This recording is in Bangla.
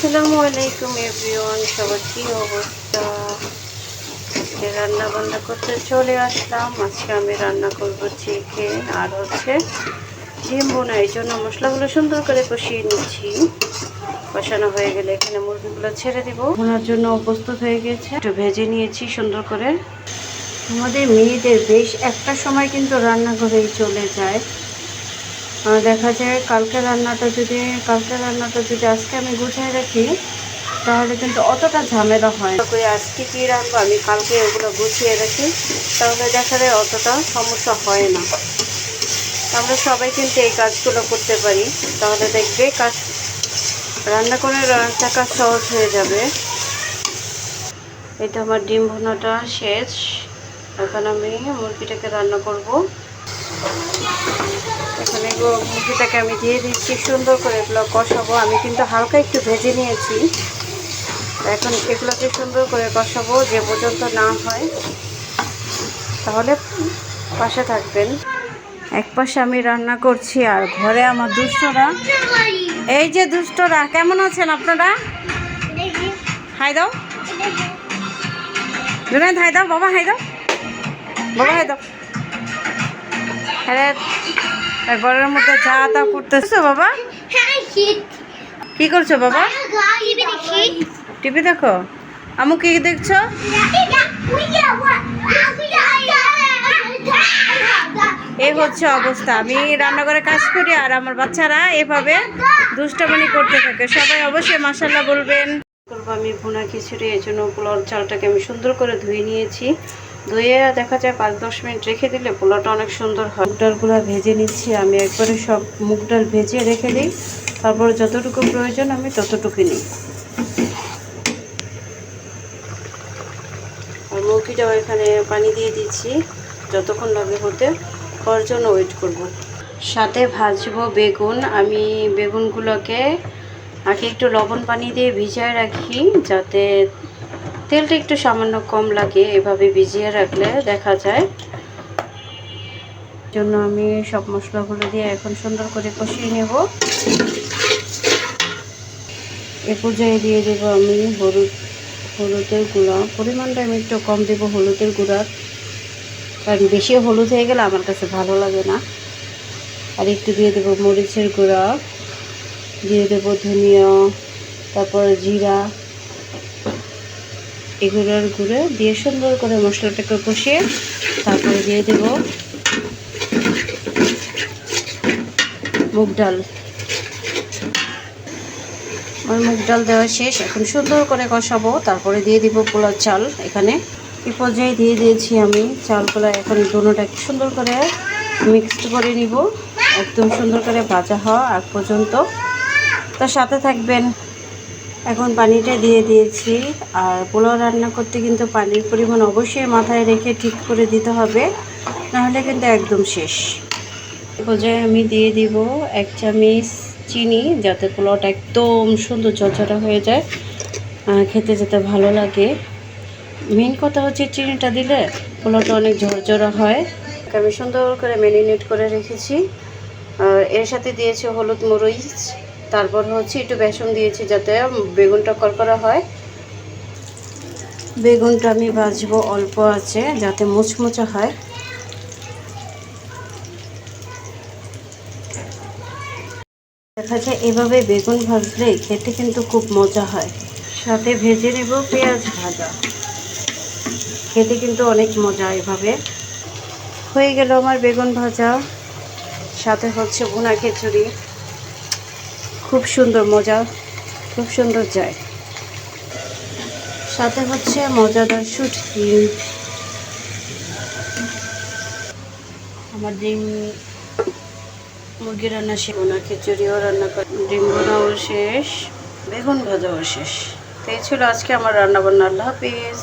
আসসালামু সবার অবস্থা? রান্না বান্না করতে চলে আজকে আমি রান্না চিকেন আর হচ্ছে এই জন্য মশলাগুলো সুন্দর করে কষিয়ে নিচ্ছি। কষানো হয়ে গেলে এখানে মুরগিগুলো ছেড়ে জন্য হয়ে গেছে। একটু ভেজে নিয়েছি সুন্দর করে। আমাদের মেয়েদের বেশ একটা সময় কিন্তু রান্নাঘরেই চলে যায়। দেখা যায় কালকে রান্নাটা যদি কালকে রান্নাটা যদি আজকে আমি গুছিয়ে রাখি, তাহলে কিন্তু অতটা ঝামেলা হয় করে আজকে কী রাখব আমি কালকে ওগুলো গুছিয়ে রাখি, তাহলে দেখা যায় অতটা সমস্যা হয় না। আমরা সবাই কিন্তু এই কাজগুলো করতে পারি, তাহলে দেখবে কাজ, রান্না করে একটা কাজ সহজ হয়ে যাবে। এটা আমার ডিম ভুনাটা শেষ। এখন আমি মুরগিটাকে রান্না করব। এখানে গো- মুরগিটাকে আমি দিয়ে দিচ্ছি সুন্দর করে এগুলো কষাবো। আমি কিন্তু হালকা একটু ভেজে নিয়েছি। এখন এগুলোকে সুন্দর করে কষাবো যে পর্যন্ত না হয়। তাহলে পাশে থাকবেন। এক পাশে আমি রান্না করছি আর ঘরে আমার দুষ্টরা। এই যে দুষ্টরা কেমন আছেন আপনারা? হাই দাও। জুনাইদ হাই দাও বাবা হাই দাও। বাবা হাই দাও। হ্যাঁ ঘরের মধ্যে যা তা করতেছো বাবা? কি করছ বাবা? টিভি দেখো। আমু কি দেখছ? এই হচ্ছে অবস্থা। আমি রান্নাঘরে কাজ করি আর আমার বাচ্চারা এভাবে দুষ্টামানি করতে থাকে। সবাই অবশ্যই মাসাল্লাহ বলবেন। করব আমি ভুনা খিচুড়ি এই জন্য পোলাওর চালটাকে আমি সুন্দর করে ধুয়ে নিয়েছি। ধুয়ে দেখা যায় পাঁচ দশ মিনিট রেখে দিলে পোলাওটা অনেক সুন্দর হয়। মুগ ডালগুলো ভেজে নিচ্ছি, আমি একবারে সব মুগ ডাল ভেজে রেখে দিই। তারপর যতটুকু প্রয়োজন আমি ততটুকু নিই। আর মুরগিটাও এখানে পানি দিয়ে দিচ্ছি, যতক্ষণ লাগে হতে হওয়ার জন্য ওয়েট করব। সাথে ভাজবো বেগুন, আমি বেগুনগুলোকে আগে একটু লবণ পানি দিয়ে ভিজিয়ে রাখি, যাতে তেলটা একটু সামান্য কম লাগে এভাবে ভিজিয়ে রাখলে দেখা যায় জন্য আমি সব মশলাগুলো দিয়ে এখন সুন্দর করে কষিয়ে নেব। এ পর্যায়ে দিয়ে দেবো আমি হলুদ, হলুদের গুঁড়া। পরিমাণটা আমি একটু কম দেবো হলুদের গুঁড়ার কারণ বেশি হলুদ হয়ে গেলে আমার কাছে ভালো লাগে না। আর একটু দিয়ে দেবো মরিচের গুঁড়া, দিয়ে দেবো ধনিয়া, তারপর জিরা এগুলোর গুঁড়ো দিয়ে সুন্দর করে মশলাটাকে কষিয়ে তারপরে দিয়ে দেব মুগ ডাল। আমার মুগ ডাল দেওয়া শেষ। এখন সুন্দর করে কষাবো। তারপরে দিয়ে দিব পোলার চাল। এখানে এই পর্যায়ে দিয়ে দিয়েছি আমি চালগুলো এখন দুটোটা সুন্দর করে মিক্সড করে নিব। একদম সুন্দর করে ভাজা হওয়া আগ পর্যন্ত। তার সাথে থাকবেন। এখন পানিটা দিয়ে দিয়েছি আর পোলাও রান্না করতে কিন্তু পানির পরিমাণ অবশ্যই মাথায় রেখে ঠিক করে দিতে হবে, নাহলে কিন্তু একদম শেষ। পর্যায়ে আমি দিয়ে দিব এক চামচ চিনি, যাতে পোলাওটা একদম সুন্দর ঝরঝরা হয়ে যায় খেতে যেতে ভালো লাগে। মেন কথা হচ্ছে চিনিটা দিলে পোলাওটা অনেক ঝরঝরা হয়। আমি সুন্দর করে ম্যারিনেট করে রেখেছি। আর এর সাথে দিয়েছি হলুদ মরিচ। তারপর হচ্ছে একটু বেসন দিয়েছি যাতে বেগুনটা করকরা হয়। বেগুনটা আমি ভাজবো অল্প আছে যাতে মুচমুচে হয়। দেখা যায় এভাবে বেগুন ভাজলে খেতে কিন্তু খুব মজা হয়। সাথে ভেজে নেব পেঁয়াজ ভাজা। খেতে কিন্তু অনেক মজা এভাবে। হয়ে গেল আমার বেগুন ভাজা। সাথে হচ্ছে ভুনা খিচুড়ি। খুব সুন্দর মজা, খুব সুন্দর যায়। সাথে হচ্ছে মজাদার শুটকি আমার ডিম মুরগি রান্না শেষ ভুনা খিচুড়িও রান্না কর। ডিম ভুনাও শেষ, বেগুন ভাজাও শেষ। তো এই ছিল আজকে আমার রান্না বান্না আল্লাহ হাফিজ।